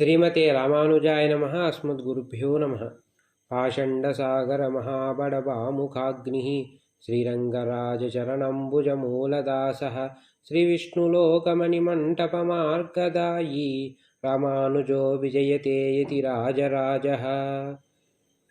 శ్రీమతే రామానుజాయ నమ. అస్మద్గురుభ్యో నమ. పాషండసాగర మహాబడబాముఖాగ్ని శ్రీరంగరాజచరణంబుజమూలదాస. శ్రీవిష్ణులోకమణిమంటపమార్గదాయీ రామానుజో విజయతే ఇది రాజరాజ.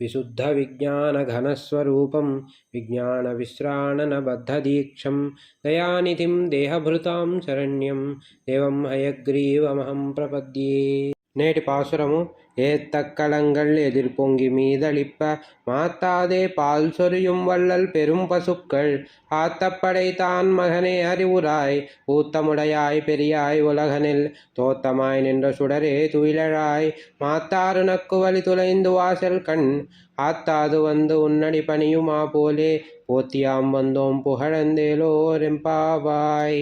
విశుద్ధ విజ్ఞానఘనస్వరూపం విజ్ఞానవిశ్రాణనబద్ధదీక్షం దయానిధిం దేహభృతాం శరణ్యం. దేవం హయగ్రీవమహం ప్రపద్యే. நேటి பாசுரము ஏத்தக்களங்கள் எதிர்பொங்கி மீதளிப்ப மாத்தாதே பால் சொரியும் வள்ளல் பெரும் பசுக்கள் ஆத்தப்படை தான் மகனே அறிவுராய் ஊத்தமுடையாய் பெரியாய் உலகனில் தோத்தமாய் நின்ற சுடரே துயிலழாய் மாத்தாறு நக்கு வழி துளைந்து வாசல் கண் ஆத்தாது வந்து உன்னடி பணியுமா போலே போத்தியாம் வந்தோம் புகழந்தேலோ புகழந்தேலோரெம்பாவாய்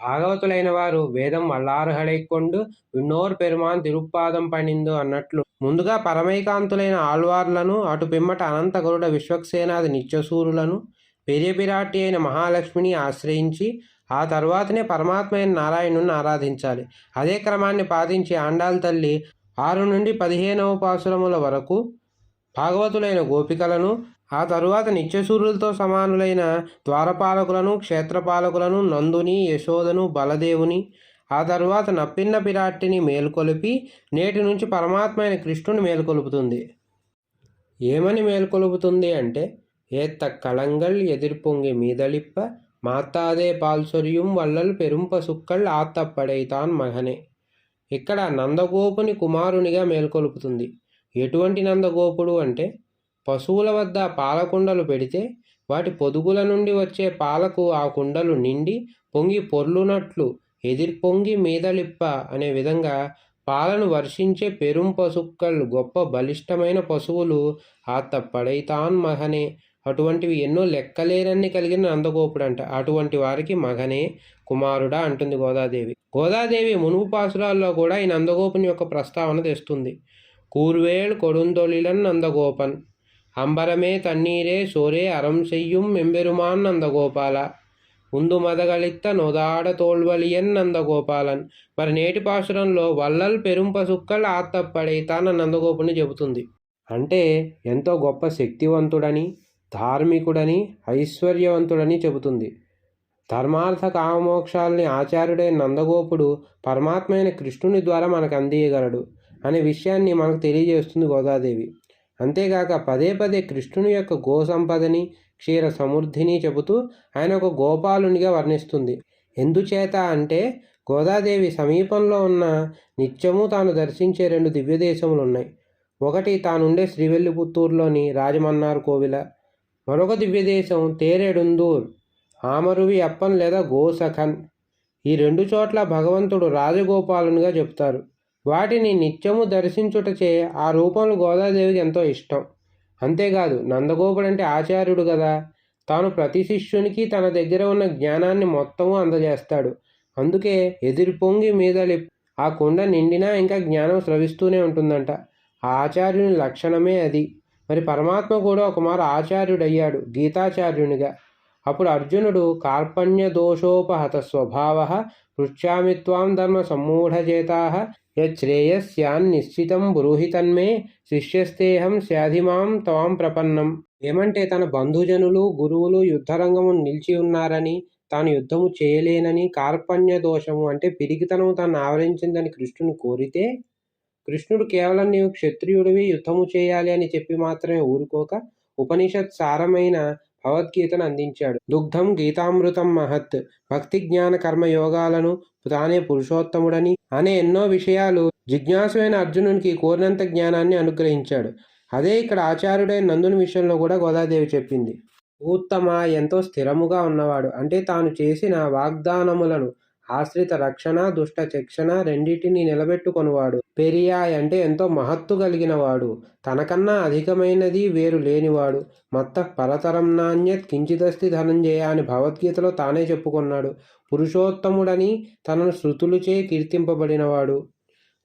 భాగవతులైన వారు వేదం వల్లార్హడై కొండు విన్నోర్ పెరుమాన్ తిరుప్పాదం పణిందు అన్నట్లు. ముందుగా పరమైకాంతులైన ఆళ్వార్లను అటు పిమ్మట అనంత గరుడ విశ్వక్సేనాది నిత్యసూరులను పెరియపిరాటి అయిన మహాలక్ష్మిని ఆశ్రయించి ఆ తర్వాతనే పరమాత్మ అయిన నారాయణుని ఆరాధించాలి. అదే క్రమాన్ని పాటించి ఆండాల తల్లి ఆరు నుండి పదిహేనవ పాసురముల వరకు భాగవతులైన గోపికలను ఆ తరువాత నిత్యసూరులతో సమానులైన ద్వారపాలకులను క్షేత్రపాలకులను నందుని యశోదను బలదేవుని ఆ తరువాత నప్పిన్న పిరాట్టిని మేల్కొలిపి నేటి నుంచి పరమాత్మ అయిన కృష్ణుని మేల్కొలుపుతుంది. ఏమని మేల్కొలుపుతుంది అంటే ఏత్త కళంగల్ ఎదిర్పొంగి మీదలిప్ప మాతాదే పాల్సొరియం వల్లల్ పెరుంప సుక్కల్ ఆత్తప్పడైతాన్ మగనే ఇక్కడ నందగోపుని కుమారునిగా మేల్కొలుపుతుంది. ఎటువంటి నందగోపుడు అంటే పశువుల వద్ద పాలకుండలు పెడితే వాటి పొదుగుల నుండి వచ్చే పాలకు ఆ కుండలు నిండి పొంగి పొర్లునట్లు ఎదిర్పొంగి మీదలిప్ప అనే విధంగా పాలను వర్షించే పెరుం పశుక్కలు గొప్ప బలిష్టమైన పశువులు ఆ మహనే మగనే. అటువంటివి ఎన్నో లెక్కలేరన్ని కలిగిన నందగోపుడంట అటువంటి వారికి మగనే కుమారుడా అంటుంది గోదాదేవి. గోదాదేవి మునుగు పాసురాల్లో కూడా ఈ నందగోపుని యొక్క ప్రస్తావన తెస్తుంది. కూర్వేళ్ కొడుందొలిలన్ నందగోపన్. అంబరమే తన్నీరే సోరే అరం செய்யும் మెంబెరుమాన్ నందగోపాల ముందు మదగళిత్త నొదాడ తోల్వలియన్ నందగోపాలన్ మరి నేటి పాసురంలో వల్లల్ పెరుంప సుక్కల్ ఆత్తప్పడైతాన నందగోపుని చెబుతుంది అంటే ఎంతో గొప్ప శక్తివంతుడని ధార్మికుడని ఐశ్వర్యవంతుడని చెబుతుంది ధర్మార్థ కామమోక్షాలని ఆచార్యుడైన నందగోపుడు పరమాత్మైన కృష్ణుని ద్వారా మనకు అందియగలడు అనే విషయాన్ని మనకు తెలియజేస్తుంది గోదాదేవి అంతేగాక పదే పదే కృష్ణుని యొక్క గో సంపదని క్షీర సమృద్ధిని చెబుతూ ఆయన ఒక గోపాలునిగా వర్ణిస్తుంది. ఎందుచేత అంటే గోదాదేవి సమీపంలో ఉన్న నిత్యము తాను దర్శించే రెండు దివ్యదేశములు ఉన్నాయి ఒకటి తానుండే శ్రీవెల్లిపుత్తూరులోని రాజమన్నార్ కోవిల మరొక దివ్యదేశం తేరెడుందూర్ ఆమరువి అప్పన్ లేదా గోసఖన్. ఈ రెండు చోట్ల భగవంతుడు రాజగోపాలునిగా చెప్తారు వాటిని నిత్యము దర్శించుటచే ఆ రూపంలో గోదాదేవికి ఎంతో ఇష్టం. అంతేకాదు నందగోపుడు అంటే ఆచార్యుడు కదా తాను ప్రతి శిష్యునికి తన దగ్గర ఉన్న జ్ఞానాన్ని మొత్తము అందజేస్తాడు. అందుకే ఎదురు పొంగి మీదలి ఆ కుండ నిండినా ఇంకా జ్ఞానం స్రవిస్తూనే ఉంటుందంట. ఆ ఆచార్యుని లక్షణమే అది. మరి పరమాత్మ కూడా ఒకమారు ఆచార్యుడయ్యాడు గీతాచార్యునిగా. అప్పుడు అర్జునుడు కార్పణ్య దోషోపహత స్వభావ పృచ్చామిత్వాం ధర్మ సమ్మూఢచేతా యశ్రేయస్యాన్నిశ్చితం బ్రూహి తన్మే శిష్యస్తేహం శాధిమాం త్వాం ప్రపన్నం. ఏమంటే తన బంధుజనులు గురువులు యుద్ధరంగము నిలిచి ఉన్నారని తాను యుద్ధము చేయలేనని కార్పణ్య దోషము అంటే పిరికితనము తను ఆవరించిందని కృష్ణుని కోరితే కృష్ణుడు కేవలం నీవు క్షత్రియుడివి యుద్ధము చేయాలి అని చెప్పి మాత్రమే ఊరుకోక ఉపనిషత్ సారమైన భగవద్గీతను అందించాడు. దుగ్ధం గీతామృతం మహత్. భక్తి జ్ఞాన కర్మ యోగాలను తానే పురుషోత్తముడని అనే ఎన్నో విషయాలు జిజ్ఞాసువైన అర్జునునికి కోరినంత జ్ఞానాన్ని అనుగ్రహించాడు. అదే ఇక్కడ ఆచార్యుడైన నందుని విషయంలో కూడా గోదాదేవి చెప్పింది. ఉత్తమ ఎంతో స్థిరముగా ఉన్నవాడు. అంటే తాను చేసిన వాగ్దానములను ఆశ్రిత రక్షణ దుష్ట శిక్షణ రెండింటిని నిలబెట్టుకొనివాడు. పెరియాయ్ అంటే ఎంతో మహత్తు కలిగిన వాడు తనకన్నా అధికమైనది వేరు లేనివాడు. మత్త పరతరం నాణ్యత్ కించిదస్తి ధనంజయ అని భగవద్గీతలో తానే చెప్పుకున్నాడు. పురుషోత్తముడని తనను శృతులుచే కీర్తింపబడినవాడు.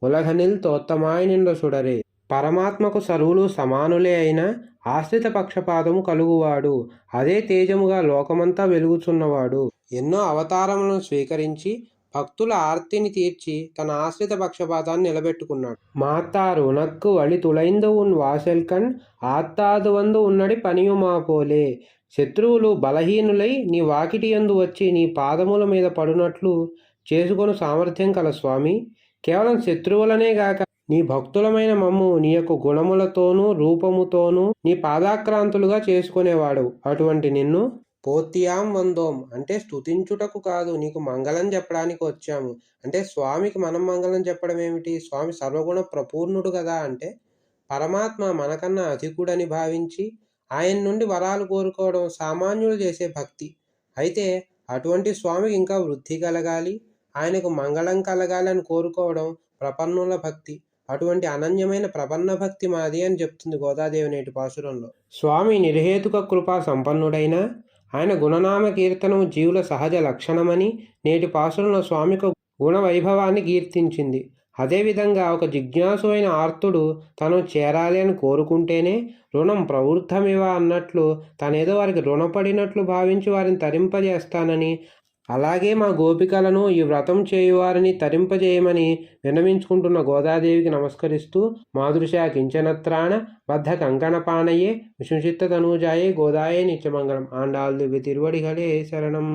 ఉలఘనిల్ తోత్తమాయ నిండ సుడరే. పరమాత్మకు సరువులు సమానులే అయిన ఆశ్రిత పక్షపాతము కలుగువాడు. అదే తేజముగా లోకమంతా వెలుగుచున్నవాడు. ఎన్నో అవతారములను స్వీకరించి భక్తుల ఆర్తిని తీర్చి తన ఆశ్రిత పక్షపాతాన్ని నిలబెట్టుకున్నాడు. మాతారు ఉనక్కు వళి తులైందు ఉన్ వాసెల్కన్ ఆత్తాదు వందు ఉన్నడి పనియుమా పోలే. శత్రువులు బలహీనులై నీ వాకిటి యందు వచ్చి నీ పాదముల మీద పడునట్లు చేసుకొను సామర్థ్యం కల స్వామి. కేవలం శత్రువులనే గాక నీ భక్తులమైన మమ్ము నీ యొక్క గుణములతోనూ రూపముతోనూ నీ పాదాక్రాంతులుగా చేసుకునేవాడు అటువంటి నిన్ను పోత్యాం వందోం. అంటే స్తుతించుటకు కాదు నీకు మంగళం చెప్పడానికి వచ్చాము. అంటే స్వామికి మనం మంగళం చెప్పడం ఏమిటి? స్వామి సర్వగుణ ప్రపూర్ణుడు కదా అంటే పరమాత్మ మనకన్నా అధికుడని భావించి ఆయన నుండి వరాలు కోరుకోవడం సామాన్యులు చేసే భక్తి. అయితే అటువంటి స్వామికి ఇంకా వృద్ధి కలగాలి ఆయనకు మంగళం కలగాలి అని కోరుకోవడం ప్రపన్నుల భక్తి. అటువంటి అనన్యమైన ప్రపన్న భక్తి మాది అని చెప్తుంది గోదాదేవి నేటి పాసురంలో. స్వామి నిర్హేతుక కృపా సంపన్నుడైన ఆయన గుణనామ కీర్తనం జీవుల సహజ లక్షణమని నేటి పాసులను స్వామికి గుణవైభవాన్ని కీర్తించింది. అదేవిధంగా ఒక జిజ్ఞాసు అయిన ఆర్తుడు తను చేరాలి అని కోరుకుంటేనే రుణం ప్రవృద్ధమివా అన్నట్లు తనేదో వారికి రుణపడినట్లు భావించి వారిని తరింపజేస్తానని అలాగే మా గోపికలను ఈ వ్రతం చేయువారిని తరింపజేయమని విన్నవించుకుంటున్న గోదాదేవికి నమస్కరిస్తూ మాదృశా కించనత్రాణ బద్ధ కంకణపాణయే విష్ణుచిత్త తనూజాయే గోదాయే నిత్యమంగళం ఆండాల్ దివ్య తిరువడిగలే శరణం.